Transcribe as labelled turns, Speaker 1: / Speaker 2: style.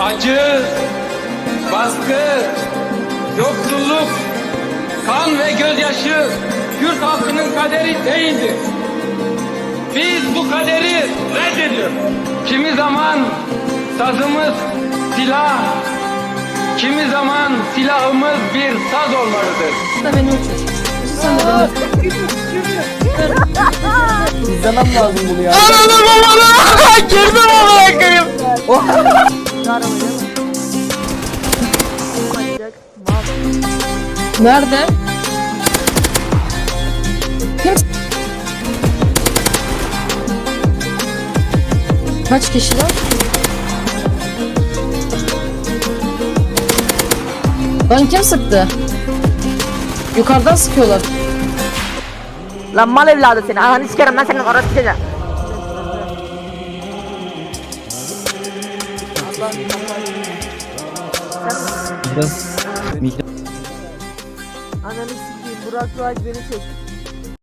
Speaker 1: acı, baskı, yoksulluk, kan ve gözyaşı Kürt halkının kaderi değildir. Biz bu kaderi reddediyoruz. Kimi zaman sazımız silah, kimi zaman silahımız bir saz olmalıdır.
Speaker 2: da beni uçur. Sen de beni
Speaker 3: İzlemem lazım bunu ya.
Speaker 4: Ananı babanı!
Speaker 2: Nerede? Kim? Kaç kişi var? Lan kim sıktı? Yukarıdan sıkıyorlar.
Speaker 5: Lan mal evladı seni. Ananı sikerim ben senin orası çocuğa. Ananı sikeyim. Burak Doğaç beni çek.